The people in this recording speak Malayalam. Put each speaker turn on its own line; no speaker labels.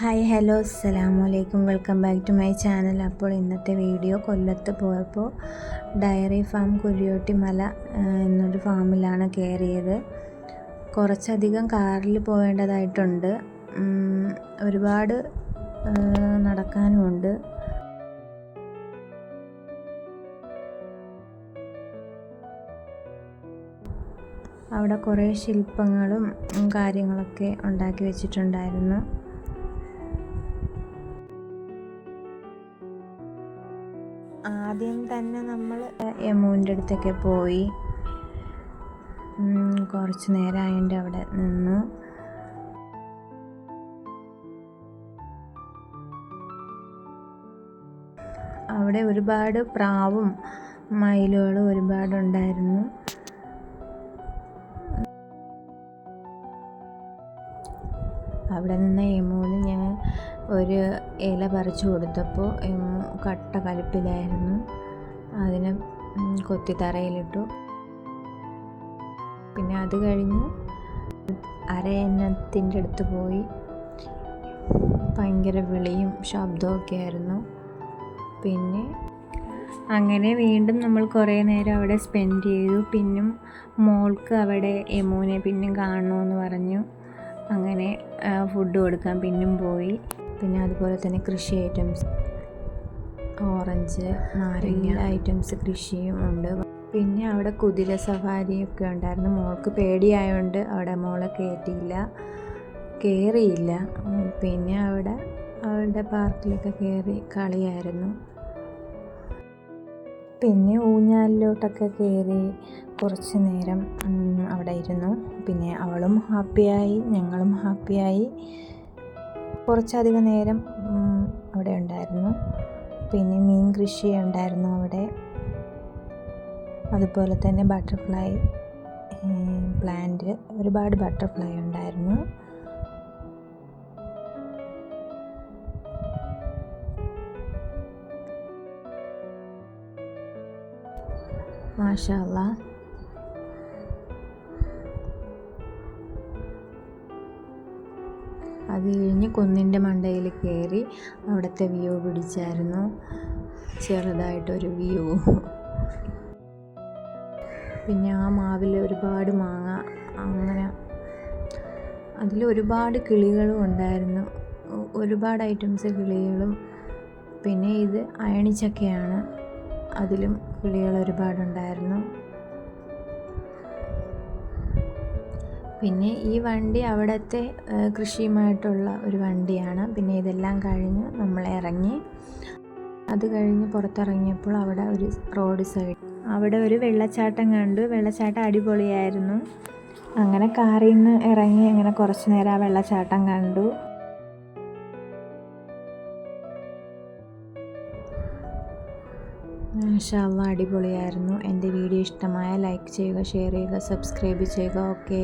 ഹായ് ഹലോ അസ്സലാമു അലൈക്കും welcome back to my channel. അപ്പോൾ ഇന്നത്തെ വീഡിയോ കൊല്ലത്ത് പോയപ്പോൾ ഡയറി ഫാം കുരിയോട്ടി മല എന്നൊരു ഫാമിലാണ് കയറിയത്. കുറച്ചധികം കാറിൽ പോകേണ്ടതായിട്ടുണ്ട്. ഒരുപാട് നടക്കാനുമുണ്ട്. അവിടെ കുറേ ശില്പങ്ങളും കാര്യങ്ങളൊക്കെ ഉണ്ടാക്കി വെച്ചിട്ടുണ്ടായിരുന്നു. ആദ്യം തന്നെ നമ്മൾ യമുവിന്റെ അടുത്തൊക്കെ പോയി കുറച്ച് നേരം അതിന്റെ അവിടെ നിന്നു. അവിടെ ഒരുപാട് പ്രാവും മയിലുകളും ഒരുപാടുണ്ടായിരുന്നു. അവിടെ നിന്ന് എമുവിന് ഞാൻ ഒരു ഇല പറിച്ചു കൊടുത്തപ്പോൾ എമു കട്ട കലിപ്പിലായിരുന്നു. അതിനെ കൊത്തി തറയിലിട്ടു പിന്നെ അത് കഴിഞ്ഞ് അരയന്നത്തിന്റെ അടുത്ത് പോയി. ഭയങ്കര വിളിയും ശബ്ദമൊക്കെ ആയിരുന്നു. പിന്നെ അങ്ങനെ വീണ്ടും നമ്മൾ കുറേ നേരം അവിടെ സ്പെൻഡ് ചെയ്തു. പിന്നും മോൾക്ക് അവിടെ യമൂനെ പിന്നും കാണണമെന്ന് പറഞ്ഞു. അങ്ങനെ ഫുഡ് കൊടുക്കാൻ പിന്നും പോയി. പിന്നെ അതുപോലെ തന്നെ കൃഷി ഐറ്റംസ് ഓറഞ്ച് നാരങ്ങ ഐറ്റംസ് കൃഷിയും ഉണ്ട്. പിന്നെ അവിടെ കുതിര സഫാരിയൊക്കെ ഉണ്ടായിരുന്നു. മോൾക്ക് പേടിയായതുകൊണ്ട് അവിടെ മോളെ കയറ്റിയില്ല കയറിയില്ല പിന്നെ അവിടെ അവളുടെ പാർക്കിലൊക്കെ കയറി കളിയായിരുന്നു. പിന്നെ ഊഞ്ഞാലിലോട്ടൊക്കെ കയറി കുറച്ച് നേരം അവിടെ ഇരുന്നു. പിന്നെ അവളും ഹാപ്പിയായി ഞങ്ങളും ഹാപ്പിയായി കുറച്ചധികം നേരം അവിടെ ഉണ്ടായിരുന്നു. പിന്നെ മീൻ കൃഷി ഉണ്ടായിരുന്നു അവിടെ. അതുപോലെ തന്നെ ബട്ടർഫ്ലൈ പ്ലാന്റ് ഒരുപാട് ബട്ടർഫ്ലൈ ഉണ്ടായിരുന്നു. മാഷാ അല്ലാ. അത് കഴിഞ്ഞ് കുന്നിന്റെ മണ്ടയിൽ കയറി അവിടുത്തെ വ്യൂ പിടിച്ചായിരുന്നു. ചെറുതായിട്ടൊരു വ്യൂ. പിന്നെ ആ മാവിൽ ഒരുപാട് മാങ്ങ അങ്ങനെ അതിൽ ഒരുപാട് കിളികളും ഉണ്ടായിരുന്നു. ഒരുപാട് ഐറ്റംസ് കിളികളും. പിന്നെ ഇത് അയണിച്ചക്കയാണ്. അതിലും കിളികൾ ഒരുപാടുണ്ടായിരുന്നു. പിന്നെ ഈ വണ്ടി അവിടുത്തെ കൃഷിയുമായിട്ടുള്ള ഒരു വണ്ടിയാണ്. പിന്നെ ഇതെല്ലാം കഴിഞ്ഞ് നമ്മൾ ഇറങ്ങി. അത് കഴിഞ്ഞ് പുറത്തിറങ്ങിയപ്പോൾ അവിടെ ഒരു റോഡ് സൈഡ്. അവിടെ ഒരു വെള്ളച്ചാട്ടം കണ്ടു. വെള്ളച്ചാട്ടം അടിപൊളിയായിരുന്നു. അങ്ങനെ കാറിൽ നിന്ന് ഇറങ്ങി അങ്ങനെ കുറച്ച് നേരം ആ വെള്ളച്ചാട്ടം കണ്ടു. മാഷാല്ല അടിപൊളിയായിരുന്നു. എന്റെ വീഡിയോ ഇഷ്ടമായ ലൈക്ക് ചെയ്യുക ഷെയർ ചെയ്യുക സബ്സ്ക്രൈബ് ചെയ്യുക. ഓക്കെ.